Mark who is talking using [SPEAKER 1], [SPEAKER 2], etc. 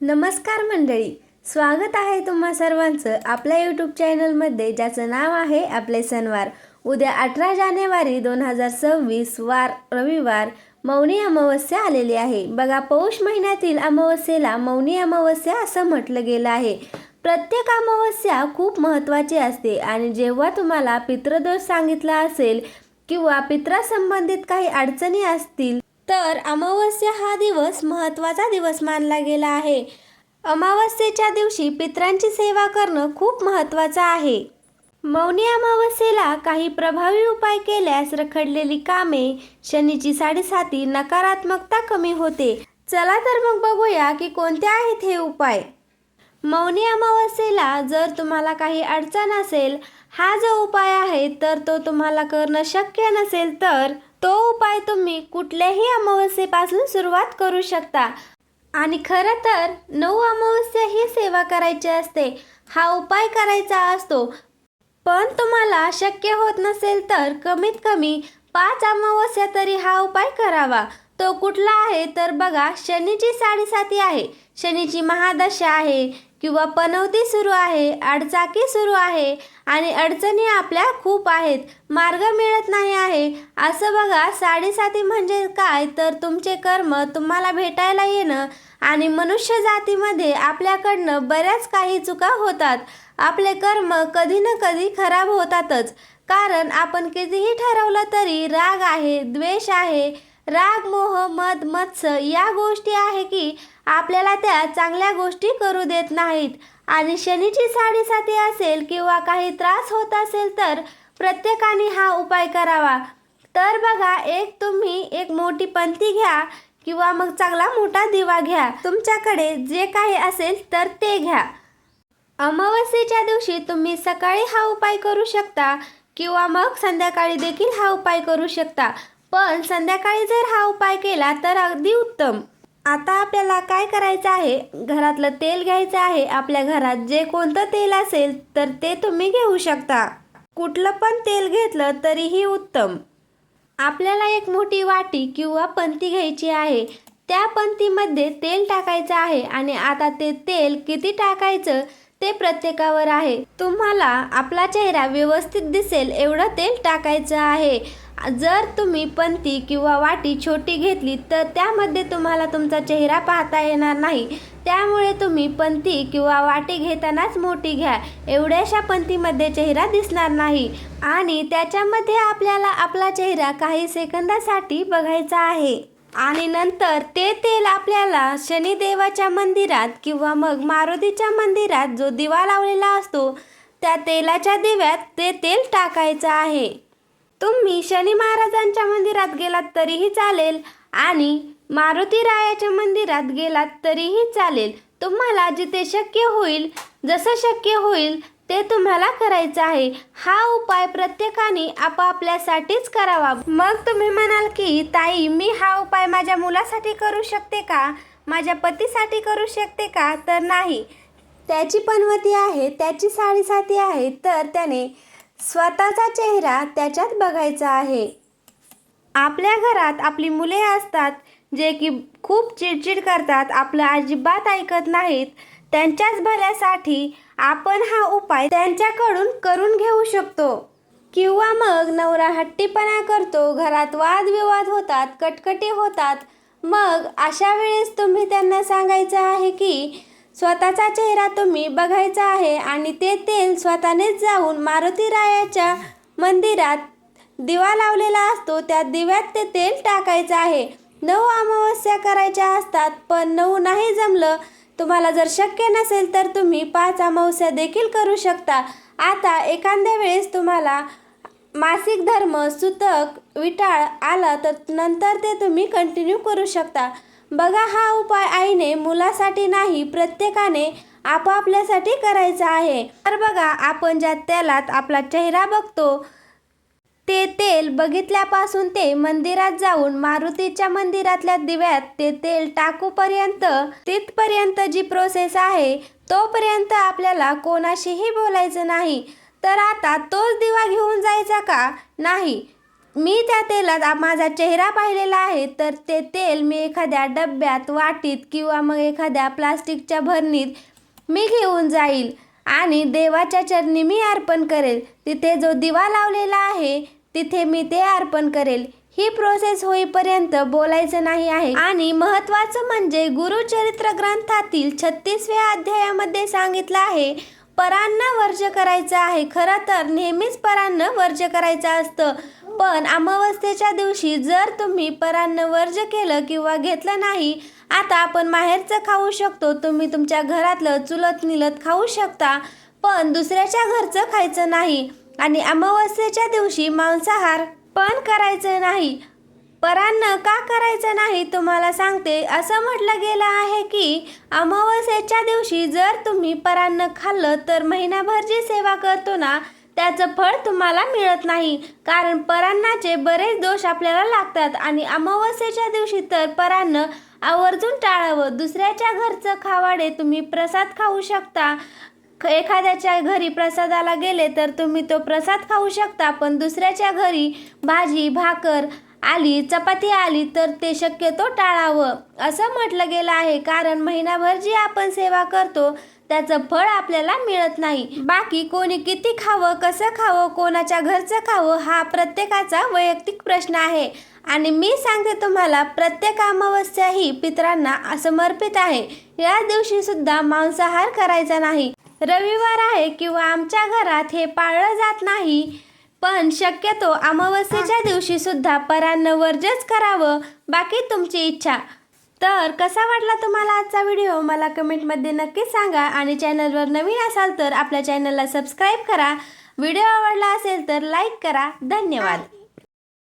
[SPEAKER 1] नमस्कार मंडळी. स्वागत आहे तुम्हा सर्वांचं आपल्या यूट्यूब चॅनलमध्ये ज्याचं नाव आहे आपले सणवार. उद्या अठरा जानेवारी दोन हजार सव्वीस वार रविवार मौनी अमावस्या आलेली आहे. बघा पौष महिन्यातील अमावस्येला मौनी अमावस्या असं म्हटलं गेलं आहे. प्रत्येक अमावस्या खूप महत्त्वाची असते आणि जेव्हा तुम्हाला पितृदोष सांगितला असेल किंवा पित्रासंबंधित काही अडचणी असतील तर अमावस्या हा दिवस महत्त्वाचा दिवस मानला गेला आहे. अमावस्येच्या दिवशी पित्रांची सेवा करणं खूप महत्त्वाचं आहे. मौनी अमावस्येला काही प्रभावी उपाय केल्यास रखडलेली कामे शनीची साडेसाती नकारात्मकता कमी होते. चला तर मग बघूया की कोणते आहेत हे उपाय. मौनी अमावस्येला जर तुम्हाला काही अडचण असेल हा जो उपाय आहे तर तो तुम्हाला करणं शक्य नसेल तर तो उपाय तुम्ही कुठल्याही अमावस्येपासून सुरुवात करू शकता. आणि खरं तर नऊ अमावस्या ही सेवा करायची असते हा उपाय करायचा असतो. पण तुम्हाला शक्य होत नसेल तर कमीत कमी पाच अमावस्या तरी हा उपाय करावा. तो कुठला आहे तर बघा शनीची साडेसाती आहे. शनीची महादशा आहे. किंवा पनवती सुरू आहे अडचाकी सुरू आहे आणि अडचणी आपल्या खूप आहेत. मार्ग मिळत नाही आहे. असं बघा साडेसाती म्हणजे काय? तर तुमचे कर्म तुम्हाला भेटायला येणं आणि मनुष्य जातीमध्ये आपल्याकडनं बऱ्याच काही चुका होतात. आपले कर्म कधी ना कधी खराब होतातच. कारण आपण कितीही ठरवलं तरी राग आहे द्वेष आहे. राग मोह मद मत्स्य या गोष्टी आहे की आपल्याला त्या चांगल्या गोष्टी करू देत नाहीत. आणि शनीची साडेसाती असेल किंवा काही त्रास होत असेल तर प्रत्येकाने हा उपाय करावा. तर बघा एक तुम्ही एक मोठी पंथी घ्या किंवा मग चांगला मोठा दिवा घ्या. तुमच्याकडे जे काही असेल तर ते घ्या. अमावस्येच्या दिवशी तुम्ही सकाळी हा उपाय करू शकता किंवा मग संध्याकाळी देखील हा उपाय करू शकता. पण संध्याकाळी जर हा उपाय केला तर अगदी उत्तम. आता आपल्याला काय करायचं आहे? घरातलं तेल घ्यायचं आहे. आपल्या घरात जे कोणतं तेल असेल तर ते तुम्ही घेऊ शकता. कुठलं पण तेल घेतलं तरीही उत्तम. आपल्याला एक मोठी वाटी किंवा पंती घ्यायची आहे. त्या पंतीमध्ये तेल टाकायचं आहे आणि आता ते तेल किती टाकायचं ते प्रत्येकावर आहे. तुम्हाला आपला चेहरा व्यवस्थित दिसेल एवढं तेल टाकायचं आहे. जर तुम्ही पंती किंवा वाटी छोटी घेतली तर त्यामध्ये तुम्हाला तुमचा चेहरा पाहता येणार नाही. त्यामुळे तुम्ही पंती किंवा वाटी घेतानाच मोठी घ्या. एवढ्याशा पंतीमध्ये चेहरा दिसणार नाही. आणि त्याच्यामध्ये आपल्याला आपला चेहरा काही सेकंदासाठी बघायचा आहे. आणि नंतर ते तेल आपल्याला शनिदेवाच्या मंदिरात किंवा मग मारुतीच्या मंदिरात जो दिवा लावलेला असतो त्या तेलाच्या दिव्यात ते तेल टाकायचं आहे. तुम्ही शनी महाराजांच्या मंदिरात गेलात तरीही चालेल आणि मारुती रायाच्या मंदिरात गेलात तरीही चालेल. तुम्हाला जिथे शक्य होईल जसं शक्य होईल ते तुम्हाला करायचं आहे. हा उपाय प्रत्येकाने आपापल्यासाठीच करावा. मग तुम्ही म्हणाल की ताई मी हा उपाय माझ्या मुलासाठी करू शकते का? माझ्या पतीसाठी करू शकते का? तर नाही. त्याची पनवती आहे त्याची साडेसाती आहे तर त्याने स्वतःचा चेहरा त्याच्यात बघायचा आहे. आपल्या घरात आपली मुले असतात जे की खूप चिडचिड करतात आपलं अजिबात ऐकत नाहीत. त्यांच्याच भल्यासाठी आपण हा उपाय त्यांच्याकडून करून घेऊ शकतो. किंवा मग नवरा हट्टीपणा करतो घरात वादविवाद होतात कटकटी होतात. मग अशा वेळेस तुम्ही त्यांना सांगायचं आहे की स्वतःचा चेहरा तुम्ही बघायचा आहे आणि ते तेल स्वतःनेच जाऊन मारुती रायाच्या मंदिरात दिवा लावलेला असतो त्या दिव्यात ते तेल टाकायचं आहे. नऊ अमावस्या करायच्या असतात पण नऊ नाही जमलं. तुम्हाला जर शक्य नसेल तर तुम्ही पाच अमावस्या देखील करू शकता. आता एखाद्या वेळेस तुम्हाला मासिक धर्म सुतक विटाळ आला तर नंतर ते तुम्ही कंटिन्यू करू शकता. बघा हा उपाय आईने मुलासाठी नाही प्रत्येकाने आपापल्यासाठी करायचा आहे. तर बघा आपण ज्या तेलात आपला चेहरा बघतो ते तेल बघितल्यापासून ते मंदिरात जाऊन मारुतीच्या मंदिरातल्या दिव्यात ते तेल टाकूपर्यंत तिथपर्यंत जी प्रोसेस आहे तोपर्यंत आपल्याला कोणाशीही बोलायचं नाही. तर आता तोच दिवा घेऊन जायचा का? नाही. मी त्या तेलात माझा चेहरा पाहिलेला आहे तर ते तेल मी एखाद्या डब्यात वाटीत किंवा मग एखाद्या प्लास्टिकच्या भरणीत मी घेऊन जाईल आणि देवाच्या चरणी मी अर्पण करेल. तिथे जो दिवा लावलेला आहे तिथे मी ते अर्पण करेल. ही प्रोसेस होईपर्यंत बोलायचं नाही आहे. आणि महत्त्वाचं म्हणजे गुरुचरित्र ग्रंथातील छत्तीसव्या अध्यायामध्ये सांगितलं आहे परांना वर्ज करायचं आहे. खरं तर नेहमीच परांना वर्ज करायचं असतं. पण अमावस्येच्या दिवशी जर तुम्ही परान्न वर्ज केलं किंवा घेतलं नाही आता आपण बाहेरचं खाऊ शकतो. तुम्ही तुमच्या घरातलं चुलत निलत खाऊ शकता पण दुसऱ्याच्या घरचं खायचं नाही. आणि अमावस्येच्या दिवशी मांसाहार पण करायचं नाही. परान्न का करायचं नाही तुम्हाला सांगते. असं म्हटलं गेलं आहे की अमावस्येच्या दिवशी जर तुम्ही परान्न खाल्लं तर महिनाभर जी सेवा करतो ना त्याचं फळ तुम्हाला मिळत नाही. कारण परान्नाचे बरेच दोष आपल्याला लागतात आणि अमावस्येच्या दिवशी तर परान्न आवर्जून टाळावं. दुसऱ्याच्या घरचं खावाडे तुम्ही प्रसाद खाऊ शकता. ख- एखाद्याच्या घरी प्रसादाला गेले तर तुम्ही तो प्रसाद खाऊ शकता. पण दुसऱ्याच्या घरी भाजी भाकर आली चपाती आली तर ते शक्यतो टाळावं. असं म्हटलं गेलं आहे. कारण महिनाभर जी आपण सेवा करतो त्याचं फळ आपल्याला मिळत नाही. बाकी कोणी किती खावं कसं खावं कोणाच्या घरचं खावं हा प्रत्येकाचा वैयक्तिक प्रश्न आहे. आणि मी सांगते तुम्हाला प्रत्येक अमावस्या ही पितरांना समर्पित आहे. या दिवशी सुद्धा मांसाहार करायचा नाही. रविवार आहे किंवा आमच्या घरात हे पाळलं जात नाही. पण शक्यतो अमावस्येच्या दिवशी सुद्धा परान्न वर्जच करावं बाकी तुमची इच्छा. तर कसा वाटला तुम्हाला आजचा व्हिडिओ? मला कमेंटमध्ये नक्कीच सांगा. आणि चॅनलवर नवीन असाल तर आपल्या चॅनलला सबस्क्राईब करा. व्हिडिओ आवडला असेल तर लाईक करा. धन्यवाद.